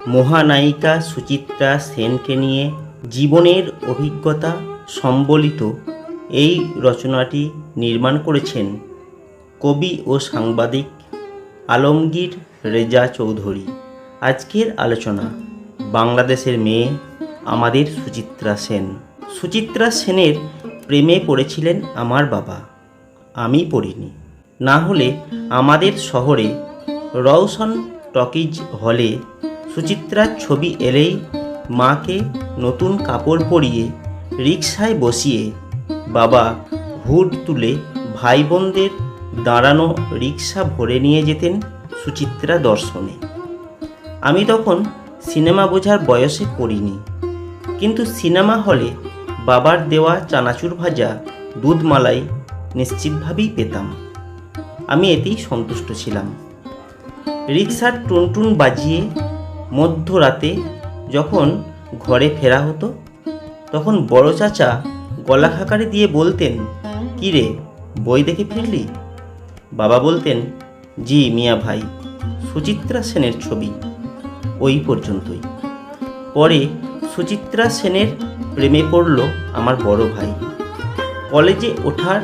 মহানায়িকা সুচিত্রা সেনকে নিয়ে জীবনের অভিজ্ঞতা সম্বলিত এই রচনাটি নির্মাণ করেছেন কবি ও সাংবাদিক আলমগীর রেজা চৌধুরী। আজকের আলোচনা, বাংলাদেশের মেয়ে আমাদের সুচিত্রা সেন। সুচিত্রা সেনের প্রেমে পড়েছিলেন আমার বাবা, আমি পড়িনি। না হলে আমাদের শহরে রওশন টকিজ হলে সুচিত্রার ছবি এলেই মাকে নতুন কাপড় পরিয়ে রিক্সায় বসিয়ে বাবা হুড তুলে ভাই বোনদের দাঁড়ানো রিক্সা ভরে নিয়ে যেতেন সুচিত্রা দর্শনে। আমি তখন সিনেমা বোঝার বয়সে পড়িনি, কিন্তু সিনেমা হলে বাবার দেওয়া চানাচুর ভাজা দুধ মালাই নিশ্চিতভাবেই পেতাম। আমি এতেই সন্তুষ্ট ছিলাম। রিক্সার টুনটুন বাজিয়ে মধ্যরাতে যখন ঘরে ফেরা হতো, তখন বড় চাচা গলা খাকারি দিয়ে বলতেন, "কি রে, বই দেখে ফিরলি? বাবা বলতেন, জি মিয়া ভাই, সুচিত্রা সেনের ছবি, ওই পর্যন্তই। পরে সুচিত্রা সেনের প্রেমে পড়ল আমার বড় ভাই। কলেজে ওঠার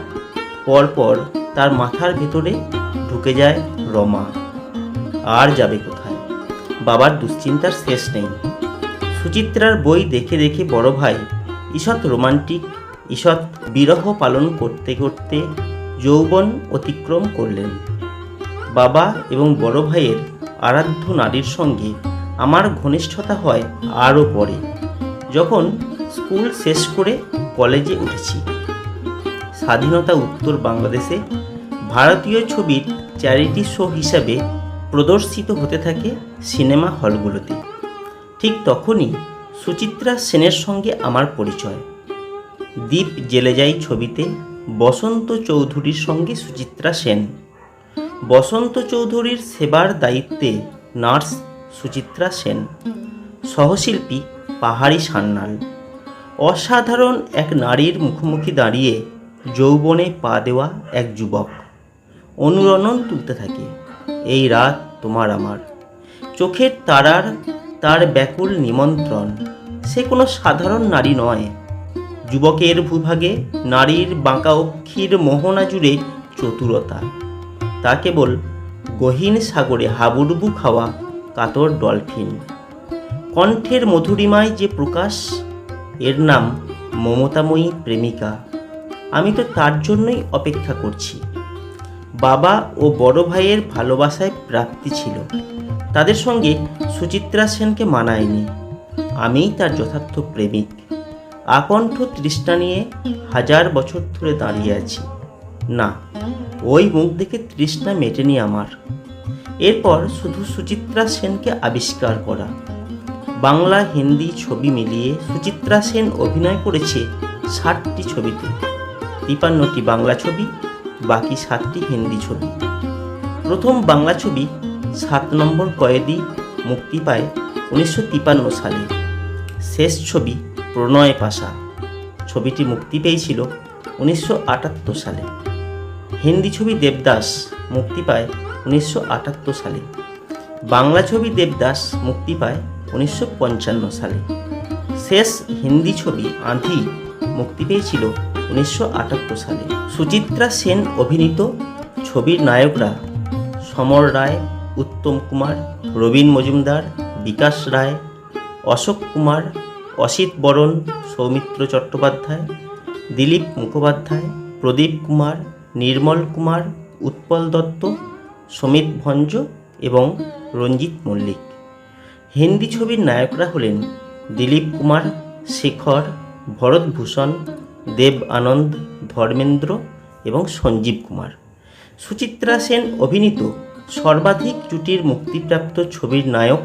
পরপর তার মাথার ভেতরে ঢুকে যায় রমা। আর যাবে কোথায়? বাবার দুশ্চিন্তার শেষ নেই। সুচিত্রার বই দেখে দেখে বড় ভাই, ঈষৎ রোমান্টিক, ঈষৎ বিরহ পালন করতে করতে যৌবন অতিক্রম করলেন। বাবা এবং বড় ভাইয়ের আরাধ্য নারীর সঙ্গে আমার ঘনিষ্ঠতা হয় আরও পরে, যখন স্কুল শেষ করে কলেজে উঠেছি। স্বাধীনতা উত্তর বাংলাদেশে ভারতীয় ছবির চ্যারিটি শো হিসাবে প্রদর্শিত হতে থাকে সিনেমা হলগুলোতে। ঠিক তখনই সুচিত্রা সেনের সঙ্গে আমার পরিচয়। দ্বীপ জেলে যাই ছবিতে বসন্ত চৌধুরীর সঙ্গে সুচিত্রা সেন। বসন্ত চৌধুরীর সেবার দায়িত্বে নার্স সুচিত্রা সেন। সহশিল্পী পাহাড়ি সান্যাল। অসাধারণ এক নারীর মুখোমুখি দাঁড়িয়ে যৌবনে পা দেওয়া এক যুবক। অনুরণন তুলতে থাকে। এই রাত তোমার আমার। চোখের তারার তার ব্যাকুল নিমন্ত্রণ, সে কোনো সাধারণ নারী নয়। যুবকের ভূভাগে নারীর বাঁকা অক্ষীর মোহনা জুড়ে চতুরতা। তা কেবল গহীন সাগরে হাবুডুবু খাওয়া কাতর ডলফিন। কণ্ঠের মধুরিমায় যে প্রকাশ, এর নাম মমতাময়ী প্রেমিকা। আমি তো তার জন্যই অপেক্ষা করছি। বাবা ও বড় ভাইয়ের ভালোবাসায় প্রাপ্তি ছিল। তাদের সঙ্গে সুচিত্রা সেনকে মানায়নি। আমিই তার যথার্থ প্রেমিক। আকণ্ঠ তৃষ্ণা নিয়ে হাজার বছর ধরে দাঁড়িয়ে আছি। না, ওই মুখ দেখে তৃষ্ণা মেটেনি আমার। এরপর শুধু সুচিত্রা সেনকে আবিষ্কার করা। বাংলা হিন্দি ছবি মিলিয়ে সুচিত্রা সেন অভিনয় করেছে ষাটটি ছবিতে। তিপান্নটি বাংলা ছবি বাকি সাতটি হিন্দি ছবি। প্রথম বাংলা ছবি সাত নম্বর কয়েদি মুক্তি পায় উনিশশো সালে। শেষ ছবি প্রণয় পাশা। ছবিটি মুক্তি পেয়েছিল উনিশশো আটাত্তর সালে। হিন্দি ছবি দেবদাস মুক্তি পায় উনিশশো আটাত্তর সালে। বাংলা ছবি দেবদাস মুক্তি পায় উনিশশো পঞ্চান্ন সালে। শেষ হিন্দি ছবি আঁধি মুক্তি পেয়েছিল উনিশশো আটাত্তর সালে সুচিত্রা সেন অভিনীত ছবির নায়করা সমর রায়, উত্তম কুমার, রবীন মজুমদার, বিকাশ রায়, অশোক কুমার, অসিত বরণ, সৌমিত্র চট্টোপাধ্যায়, দিলীপ মুখোপাধ্যায়, প্রদীপ কুমার, নির্মল কুমার, উৎপল দত্ত, সমিত ভঞ্জ এবং রঞ্জিত মল্লিক। হিন্দি ছবির নায়করা হলেন দিলীপ কুমার, শেখর ভরতভূষণ দেব আনন্দ, ধর্মেন্দ্র এবং সঞ্জীব কুমার। সুচিত্রা সেন অভিনীত সর্বাধিক জুটির মুক্তিপ্রাপ্ত ছবির নায়ক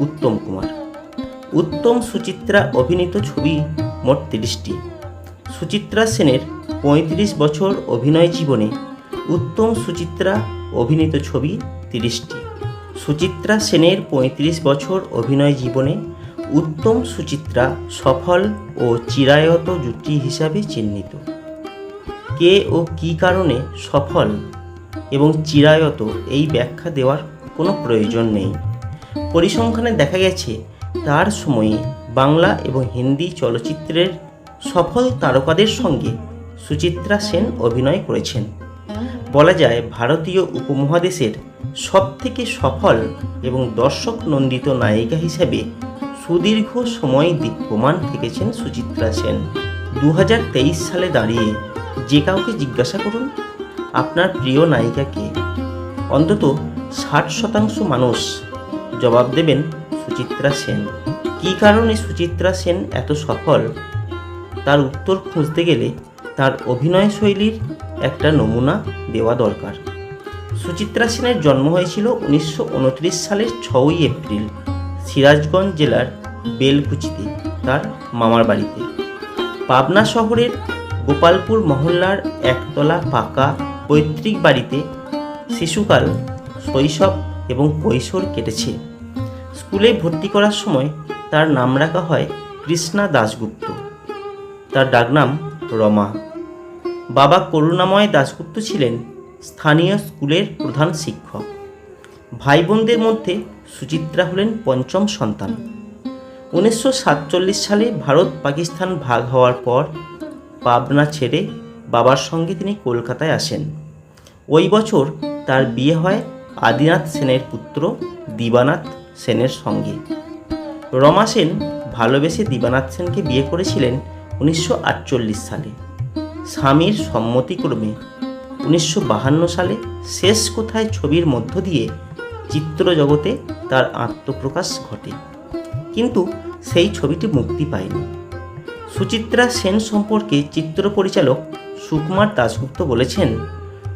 উত্তম কুমার। উত্তম সুচিত্রা অভিনীত ছবি মোট তিরিশটি। সুচিত্রা সেনের পঁয়ত্রিশ বছর অভিনয় জীবনে উত্তম সুচিত্রা অভিনীত ছবি তিরিশটি। সুচিত্রা সেনের পঁয়ত্রিশ বছর অভিনয় জীবনে উত্তম সুচিত্রা, সফল ও চিরায়ত জুটি হিসাবে চিহ্নিত। কে ও কী কারণে সফল এবং চিরায়ত এই ব্যাখ্যা দেওয়ার কোনো প্রয়োজন নেই। পরিসংখ্যানে দেখা গেছে, তার সময়ে বাংলা এবং হিন্দি চলচ্চিত্রের সফল তারকাদের সঙ্গে সুচিত্রা সেন অভিনয় করেছেন। বলা যায়, ভারতীয় উপমহাদেশের সবথেকে সফল এবং দর্শক নন্দিত নায়িকা হিসেবে সুদীর্ঘ সময় দীপ্যমান থেকেছেন সুচিত্রা সেন। দু হাজার তেইশ সালে দাঁড়িয়ে যে কাউকে জিজ্ঞাসা করুন, আপনার প্রিয় নায়িকা কে? অন্তত ষাট শতাংশ মানুষ জবাব দেবেন সুচিত্রা সেন। কী কারণে সুচিত্রা সেন এত সফল? তার উত্তর খুঁজতে গেলে তার অভিনয় শৈলীর একটা নমুনা দেওয়া দরকার। সুচিত্রা সেনের জন্ম হয়েছিল উনিশশো উনত্রিশ সালের ছয়ই এপ্রিল। সিরাজগঞ্জ জেলার বেলকুচিতে তার মামার বাড়িতে। পাবনা শহরের গোপালপুর মহল্লার একতলা পাকা পৈতৃক বাড়িতে শিশুকাল, শৈশব এবং কৈশোর কেটেছে। স্কুলে ভর্তি করার সময় তার নাম রাখা হয় কৃষ্ণা দাশগুপ্ত। তার ডাকনাম রমা। বাবা করুণাময় দাশগুপ্ত ছিলেন স্থানীয় স্কুলের প্রধান শিক্ষক। ভাই বোনদের মধ্যে সুচিত্রা হলেন পঞ্চম সন্তান। উনিশশো সাতচল্লিশ সালে ভারত পাকিস্তান ভাগ হওয়ার পর পাবনা ছেড়ে বাবার সঙ্গে তিনি কলকাতায় আসেন। ওই বছর তার বিয়ে হয় আদিনাথ সেনের পুত্র দিবানাথ সেনের সঙ্গে। রমা সেন ভালোবেসে দিবানাথ সেনকে বিয়ে করেছিলেন উনিশশো আটচল্লিশ সালে। স্বামীর সম্মতিক্রমে উনিশশো সালে শেষ কোথায় ছবির মধ্য দিয়ে চিত্রজগতে তার আত্মপ্রকাশ ঘটে। কিন্তু সেই ছবিটি মুক্তি পায়নি। সুচিত্রা সেন সম্পর্কে চিত্র পরিচালক সুকুমার দাশগুপ্ত বলেছেন,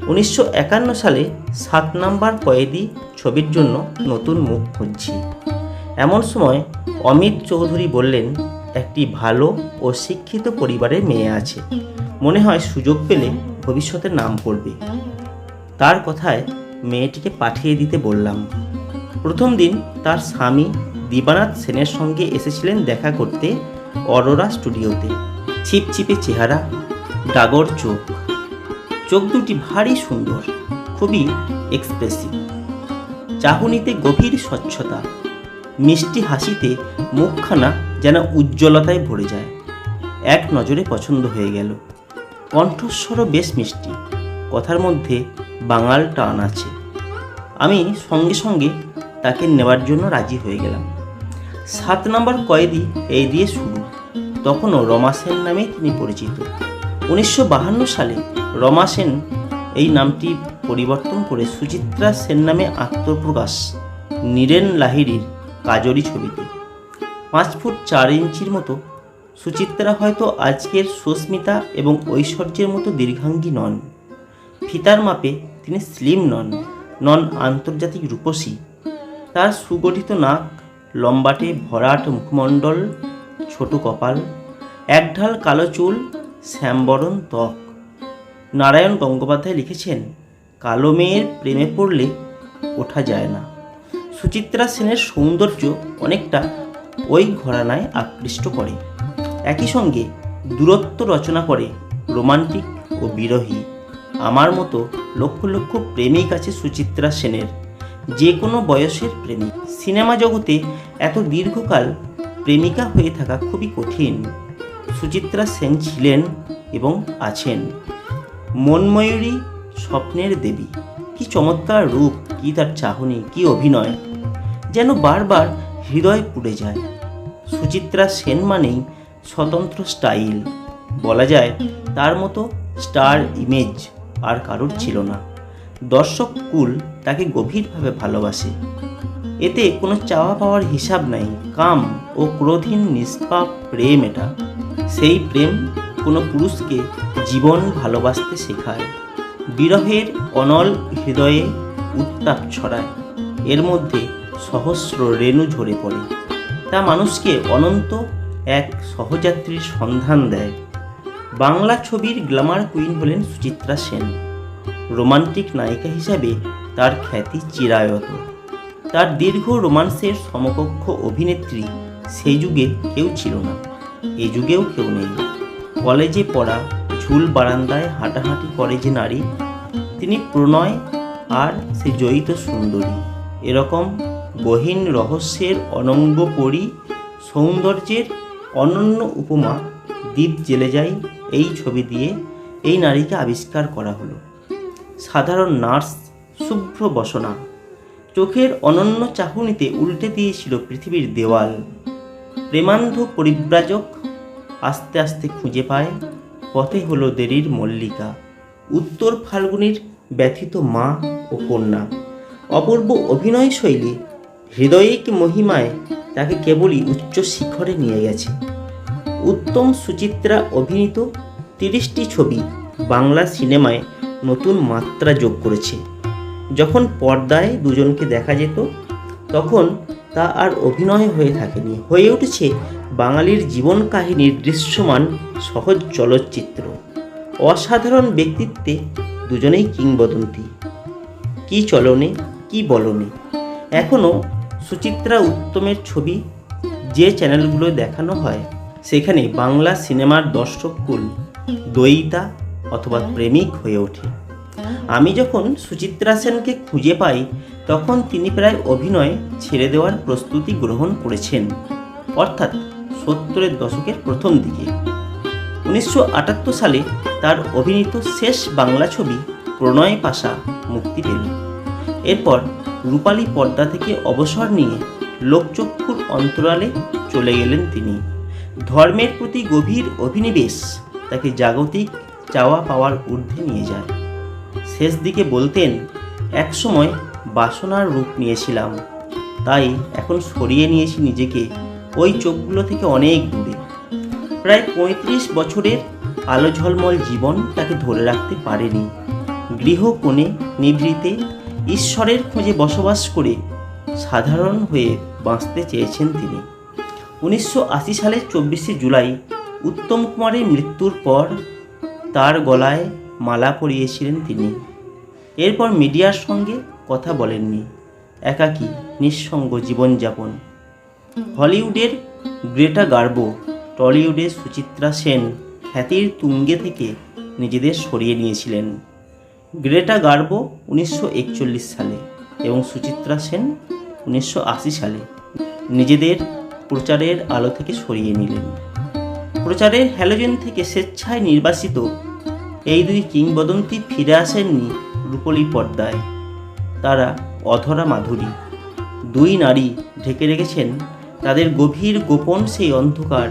উনিশশো একান্ন সালে সাত নাম্বার কয়েদি ছবির জন্য নতুন মুখ খুঁজছি। এমন সময় অমিত চৌধুরী বললেন, একটি ভালো ও শিক্ষিত পরিবারের মেয়ে আছে। মনে হয় সুযোগ পেলে ভবিষ্যতে নাম করবে। তার কথায় মেয়েটিকে পাঠিয়ে দিতে বললাম। প্রথম দিন তার স্বামী দিবানাথ সেনের সঙ্গে এসেছিলেন দেখা করতে অরোরা স্টুডিওতে। ছিপছিপে চেহারা, ডাগর চোখ। চোখ দুটি ভারী সুন্দর, খুবই এক্সপ্রেসিভ চাহনিতে গভীর স্বচ্ছতা। মিষ্টি হাসিতে মুখখানা যেন উজ্জ্বলতায় ভরে যায়। এক নজরে পছন্দ হয়ে গেল। কণ্ঠস্বরও বেশ মিষ্টি। কথার মধ্যে বাঙাল টান আছে। আমি সঙ্গে সঙ্গে তাকে নেওয়ার জন্য রাজি হয়ে গেলাম। সাত নম্বর কয়েদি এই দিয়ে শুরু। তখনও রমা সেন নামেই তিনি পরিচিত। উনিশশো সালে রমা সেন এই নামটি পরিবর্তন করে সুচিত্রা সেন নামে আত্মপ্রকাশ নীরেন লাহিড়ির কাজরি ছবিতে। পাঁচ ফুট চার ইঞ্চির মতো। সুচিত্রা হয়তো আজকের সুস্মিতা এবং ঐশ্বর্যের মতো দীর্ঘাঙ্গী নন। ফিতার মাপে তিনি স্লিম নন নন আন্তর্জাতিক রূপসী। তার সুগঠিত নাক, লম্বাটে ভরাট মুখমণ্ডল, ছোট কপাল, একঢাল কালো চুল, শ্যামবরণ ত্বক। নারায়ণ গঙ্গোপাধ্যায় লিখেছেন, কালো মেয়ের প্রেমে পড়লে ওঠা যায় না সুচিত্রা সেনের সৌন্দর্য অনেকটা ওই ঘরানায় আকৃষ্ট করে। একই সঙ্গে দূরত্ব রচনা করে, রোমান্টিক ও বিরহী। আমার মতো লক্ষ লক্ষ প্রেমিক আছে সুচিত্রা সেনের। যে কোনো বয়সের প্রেমিক। সিনেমা জগতে এত দীর্ঘকাল প্রেমিকা হয়ে থাকা খুবই কঠিন। সুচিত্রা সেন ছিলেন এবং আছেন। মনময়ূরী স্বপ্নের দেবী। কি চমৎকার রূপ, কি তার চাহনি, কি অভিনয়। যেন বারবার হৃদয় পুড়ে যায়। সুচিত্রা সেন মানেই স্বতন্ত্র স্টাইল। বলা যায় তার মতো স্টার ইমেজ। আর কারোর ছিল না। দর্শক কুল তাকে গভীরভাবে ভালোবাসে। এতে কোনো চাওয়া পাওয়ার হিসাব নাই, কাম ও ক্রোধীন নিষ্পাপ প্রেম এটা। সেই প্রেম কোনো পুরুষকে জীবন ভালোবাসতে শেখায়, বিরহের অনল হৃদয়ে উত্তাপ ছড়ায়, এর মধ্যে সহস্র রেণু ঝরে পড়ে। তা মানুষকে অনন্ত এক সহযাত্রীর সন্ধান দেয়। বাংলা ছবির গ্ল্যামার কুইন হলেন সুচিত্রা সেন। রোমান্টিক নায়িকা হিসাবে তার খ্যাতি চিরায়ত। তার দীর্ঘ রোমান্সের সমকক্ষ অভিনেত্রী সেই যুগে কেউ ছিল না। এ যুগেও কেউ নেই। কলেজে পড়া, ঝুল বারান্দায় হাঁটাহাঁটি করে যে নারী, তিনি প্রণয় আর সে জয়িত সুন্দরী। এরকম গহীন রহস্যের অনঙ্গ পরি সৌন্দর্যের অনন্য উপমা দ্বীপ জেলে যায় এই ছবি দিয়ে এই নারীকে আবিষ্কার করা হলো। সাধারণ নার্স শুভ্র বসনা চোখের অনন্য চাহনিতে উল্টে দিয়েছিল পৃথিবীর দেওয়াল। প্রেমান্ধ পরিব্রাজক আস্তে আস্তে খুঁজে পায়, পথে হলো দেরির মল্লিকা, উত্তর ফাল্গুনির ব্যথিত মা ও কন্যা। অপূর্ব অভিনয় শৈলী, হৃদয়িক মহিমায় তাকে কেবলই উচ্চ শিখরে নিয়ে গেছে। উত্তম সুচিত্রা অভিনীত তিরিশটি ছবি বাংলা সিনেমায় নতুন মাত্রা যোগ করেছে। যখন পর্দায় দুজনকে দেখা যেত, তখন তা আর অভিনয় হয়ে থাকেনি। হয়ে উঠেছে বাঙালির জীবন কাহিনীর দৃশ্যমান সহজ চলচ্চিত্র। অসাধারণ ব্যক্তিত্বে দুজনেই কিংবদন্তি। কি চলনে, কি বলনে? এখনও সুচিত্রা উত্তমের ছবি যে চ্যানেলগুলো দেখানো হয় সেখানে বাংলা সিনেমার দর্শককুল দয়িতা অথবা প্রেমিক হয়ে ওঠে। আমি যখন সুচিত্রা সেনকে খুঁজে পাই তখন তিনি প্রায় অভিনয় ছেড়ে দেওয়ার প্রস্তুতি গ্রহণ করেছেন অর্থাৎ সত্তরের দশকের প্রথম দিকে। উনিশশো আটাত্তর সালে তার অভিনীত শেষ বাংলা ছবি প্রণয় পাশা মুক্তি পেল। এরপর রূপালী পর্দা থেকে অবসর নিয়ে লোকচক্ষুর অন্তরালে চলে গেলেন তিনি। ধর্মের প্রতি গভীর অভিনিবেশ তাকে জাগতিক চাওয়া পাওয়ার ঊর্ধ্বে নিয়ে যায়। শেষ দিকে বলতেন একসময় বাসনার রূপ নিয়েছিলাম, তাই এখন সরিয়ে নিয়েছি নিজেকে ওই চোখগুলো থেকে অনেক দূরে। প্রায় পঁয়ত্রিশ বছরের আলো ঝলমল জীবন তাকে ধরে রাখতে পারেনি। গৃহকোণে নিভৃতে ঈশ্বরের খোঁজে বসবাস করে সাধারণ হয়ে বাঁচতে চেয়েছেন তিনি। উনিশশো আশি সালের চব্বিশে জুলাই উত্তম কুমারের মৃত্যুর পর তার গলায় মালা পরিয়েছিলেন তিনি। এরপর মিডিয়ার সঙ্গে কথা বলেননি। একাকী, নিঃসঙ্গ জীবনযাপন। হলিউডের গ্রেটা গার্বো, টলিউডের সুচিত্রা সেন খ্যাতির তুঙ্গে থেকে নিজেদের সরিয়ে নিয়েছিলেন। গ্রেটা গার্বো উনিশশো একচল্লিশ সালে এবং সুচিত্রা সেন উনিশশো আশি সালে নিজেদের প্রচারের আলো থেকে সরিয়ে নিলেন। প্রচারের হ্যালোজেন থেকে স্বেচ্ছায় নির্বাসিত এই দুই কিংবদন্তি ফিরে আসেননি রূপলী পর্দায়। তারা অধরা মাধুরী। দুই নারী ঢেকে রেখেছেন তাদের গভীর গোপন সেই অন্ধকার,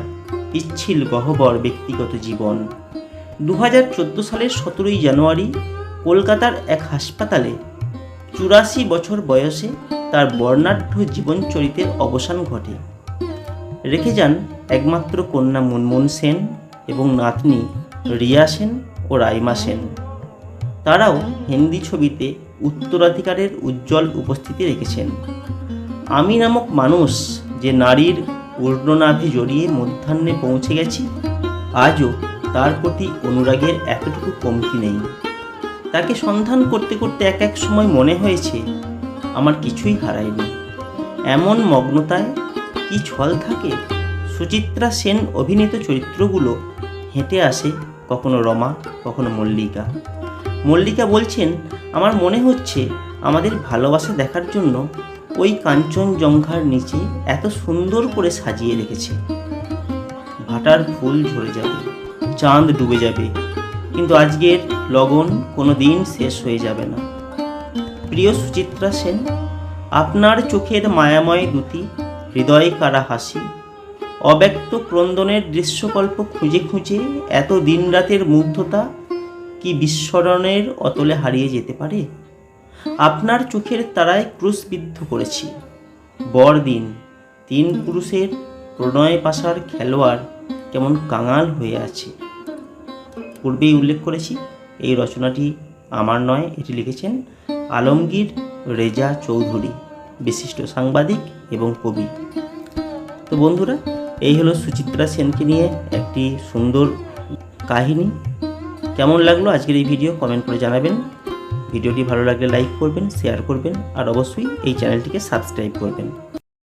পিচ্ছিল গহ্বর ব্যক্তিগত জীবন। দু হাজার চোদ্দ সালের সতেরোই জানুয়ারি কলকাতার এক হাসপাতালে চুরাশি বছর বয়সে তার বর্ণাঢ্য জীবনচরিতের অবসান ঘটে। রেখে যান একমাত্র কন্যা মুনমুন সেন এবং নাতনি রিয়া সেন ও রাইমা সেন। তারাও হিন্দি ছবিতে উত্তরাধিকারের উজ্জ্বল উপস্থিতি রেখেছেন। আমি নামক মানুষ যে নারীর পূর্ণনাভে জড়িয়ে মধ্যাহ্নে পৌঁছে গেছি, আজও তার প্রতি অনুরাগের এতটুকু কমতি নেই। তাকে সন্ধান করতে করতে এক এক সময় মনে হয়েছে, আমার কিছুই হারায়নি। এমন মগ্নতায় কি ছল থাকে? সুচিত্রা সেন অভিনীত চরিত্রগুলো হেঁটে আসে কখনো রমা, কখনো মল্লিকা। মল্লিকা বলছেন, আমার মনে হচ্ছে আমাদের ভালোবাসা দেখার জন্য ওই কাঞ্চনজঙ্ঘার নিচে এত সুন্দর করে সাজিয়ে রেখেছে। ভাটার ফুল ঝরে যাবে, চাঁদ ডুবে যাবে, কিন্তু আজকের লগন কোনো দিন শেষ হয়ে যাবে না। প্রিয় সুচিত্রা সেন, আপনার চোখের মায়াময় দুটি হৃদয় কারা হাসি? অব্যক্ত ক্রন্দনের দৃশ্যকল্প খুঁজে খুঁজে এত দিনরাতের মুগ্ধতা কি বিস্মরণের অতলে হারিয়ে যেতে পারে? আপনার চোখের তারায় ক্রুশবিদ্ধ করেছি। বড়দিন তিন পুরুষের প্রণয় পাশার খেলোয়াড় কেমন কাঙাল হয়ে আছে। পূর্বেই উল্লেখ করেছি, এই রচনাটি আমার নয়, এটি লিখেছেন আলমগীর রেজা চৌধুরী। বিশিষ্ট সাংবাদিক এবং কবি। তো বন্ধুরা, এই হলো সুচিত্রা সেনকে নিয়ে একটি সুন্দর কাহিনী। কেমন লাগল আজকের এই ভিডিও কমেন্ট করে জানাবেন। ভিডিওটি ভালো লাগলে লাইক করবেন, শেয়ার করবেন, আর অবশ্যই এই চ্যানেলটিকে সাবস্ক্রাইব করবেন।